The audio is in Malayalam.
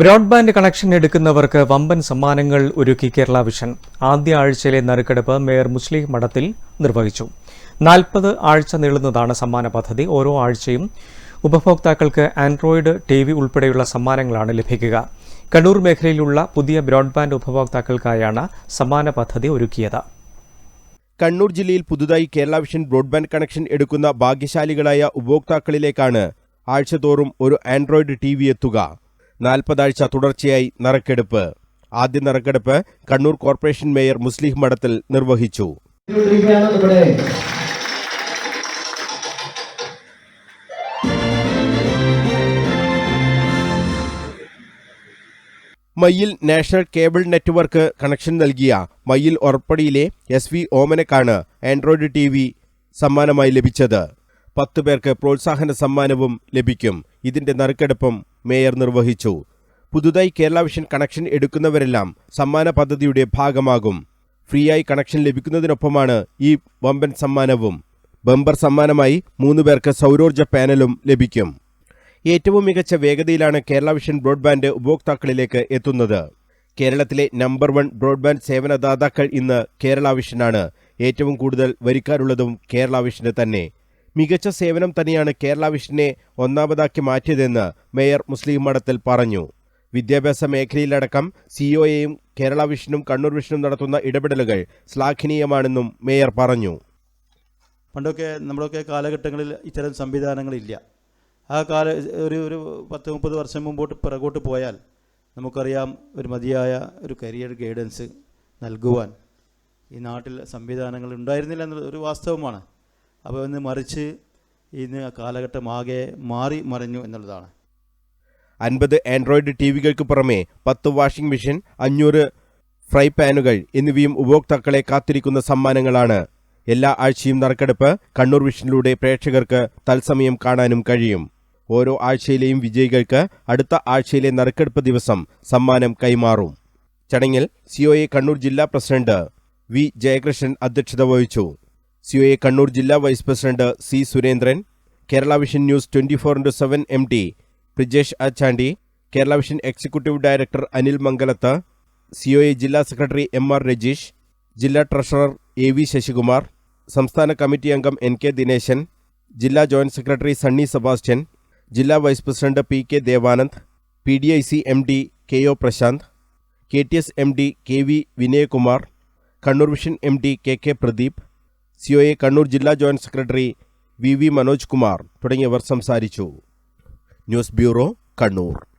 ബ്രോഡ്ബാൻഡ് കണക്ഷൻ എടുക്കുന്നവർക്ക് വമ്പൻ സമ്മാനങ്ങൾ ഒരുക്കി കേരള വിഷൻ. ആദ്യ ആഴ്ചയിലെ നറുക്കെടുപ്പ് മേയർ മുസ്ലിം മഠത്തിൽ നിർവഹിച്ചു. നാൽപ്പത് ആഴ്ച നീളുന്നതാണ് സമ്മാന പദ്ധതി. ഓരോ ആഴ്ചയും ഉപഭോക്താക്കൾക്ക് ആൻഡ്രോയിഡ് ടി വി ഉൾപ്പെടെയുള്ള സമ്മാനങ്ങളാണ് ലഭിക്കുക. കണ്ണൂർ മേഖലയിലുള്ള പുതിയ ബ്രോഡ്ബാൻഡ് ഉപഭോക്താക്കൾക്കായാണ് സമ്മാന പദ്ധതി ഒരുക്കിയത്. കണ്ണൂർ ജില്ലയിൽ പുതുതായി കേരള വിഷൻ ബ്രോഡ്ബാൻഡ് കണക്ഷൻ എടുക്കുന്ന ഭാഗ്യശാലികളായ ഉപഭോക്താക്കളിലേക്കാണ് ആഴ്ചതോറും ഒരു ആൻഡ്രോയിഡ് ടി വി എത്തുക. നാൽപ്പതാഴ്ച തുടർച്ചയായി നറുക്കെടുപ്പ്. ആദ്യ നറുക്കെടുപ്പ് കണ്ണൂർ കോർപ്പറേഷൻ മേയർ മുസ്ലിം മഠത്തിൽ നിർവഹിച്ചു. Mayyil national cable network connection നൽകിയ മയ്യിൽ ഒറപ്പടിയിലെ എസ് വി ഓമനക്കാണ് ആൻഡ്രോയിഡ് ടി സമ്മാനമായി ലഭിച്ചത്. പത്ത് പേർക്ക് പ്രോത്സാഹന സമ്മാനവും ലഭിക്കും. ഇതിന്റെ നറുക്കെടുപ്പും മേയർ നിർവഹിച്ചു. പുതുതായി കേരള വിഷൻ കണക്ഷൻ എടുക്കുന്നവരെല്ലാം സമ്മാന പദ്ധതിയുടെ ഭാഗമാകും. ഫ്രീയായി കണക്ഷൻ ലഭിക്കുന്നതിനൊപ്പമാണ് ഈ വമ്പൻ സമ്മാനവും. ബമ്പർ സമ്മാനമായി മൂന്ന് പേർക്ക് സൗരോർജ പാനലും ലഭിക്കും. ഏറ്റവും മികച്ച വേഗതയിലാണ് കേരള വിഷൻ ബ്രോഡ്ബാൻഡ് ഉപഭോക്താക്കളിലേക്ക് എത്തുന്നത്. കേരളത്തിലെ നമ്പർ വൺ ബ്രോഡ്ബാൻഡ് സേവനദാതാക്കൾ ഇന്ന് കേരള വിഷനാണ്. ഏറ്റവും കൂടുതൽ വരിക്കാരുള്ളതും കേരള വിഷന് തന്നെ. മികച്ച സേവനം തന്നെയാണ് കേരള വിഷനെ ഒന്നാമതാക്കി മാറ്റിയതെന്ന് മേയർ മുസ്ലിം മഠത്തിൽ പറഞ്ഞു. വിദ്യാഭ്യാസ മേഖലയിലടക്കം സിഒയെയും കേരള വിഷനും കണ്ണൂർ വിഷനും നടത്തുന്ന ഇടപെടലുകൾ ശ്ലാഘനീയമാണെന്നും മേയർ പറഞ്ഞു. പണ്ടൊക്കെ നമ്മുടെയൊക്കെ കാലഘട്ടങ്ങളിൽ ഇത്തരം സംവിധാനങ്ങളില്ല. ആ കാല ഒരു ഒരു പത്ത് മുപ്പത് വർഷം മുമ്പോട്ട് പിറകോട്ട് പോയാൽ നമുക്കറിയാം ഒരു മതിയായ ഒരു കരിയർ ഗൈഡൻസ് നൽകുവാൻ ഈ നാട്ടിൽ സംവിധാനങ്ങൾ ഉണ്ടായിരുന്നില്ല എന്നുള്ള ഒരു വാസ്തവമാണ്. അപ്പോൾ ഇന്ന് മറിച്ച് ഇന്ന് കാലഘട്ടം ആകെ മാറി മറിഞ്ഞു എന്നുള്ളതാണ്. അൻപത് ആൻഡ്രോയിഡ് ടി വികൾക്ക് പുറമെ പത്ത് വാഷിംഗ് മെഷീൻ അഞ്ഞൂറ് ഫ്രൈ പാനുകൾ എന്നിവയും ഉപഭോക്താക്കളെ കാത്തിരിക്കുന്ന സമ്മാനങ്ങളാണ്. എല്ലാ ആഴ്ചയും നറുക്കെടുപ്പ് കണ്ണൂർ വിഷനിലൂടെ പ്രേക്ഷകർക്ക് തത്സമയം കാണാനും കഴിയും. ഓരോ ആഴ്ചയിലെയും വിജയികൾക്ക് അടുത്ത ആഴ്ചയിലെ നറുക്കെടുപ്പ് ദിവസം സമ്മാനം കൈമാറും. ചടങ്ങിൽ സിഒഎ കണ്ണൂർ ജില്ലാ പ്രസിഡന്റ് വി ജയകൃഷ്ണൻ അധ്യക്ഷത വഹിച്ചു. സിഒഎ കണ്ണൂർ ജില്ലാ vice president C Surendran Kerala Vision News twenty four into seven M T Brijesh Achandi Kerala Vision executive director Anil Mangalath C O A ജില്ലാ സെക്രട്ടറി എം ആർ രജീഷ് ജില്ലാ ട്രഷറർ എ വി ശശികുമാർ സംസ്ഥാന കമ്മിറ്റി അംഗം എൻ കെ ദിനേശൻ ജില്ലാ ജോയിന്റ് സെക്രട്ടറി സണ്ണി സെബാസ്റ്റ്യൻ ജില്ലാ vice president P K Devanand P D I C M D K O Prashanth K T S M D K V Vinayakumar Kannur Vision M D K K Pradeep COA Kannur ജില്ലാ joint secretary V V Manoj Kumar തുടങ്ങിയവർ സംസാരിച്ചു. News bureau Kannur.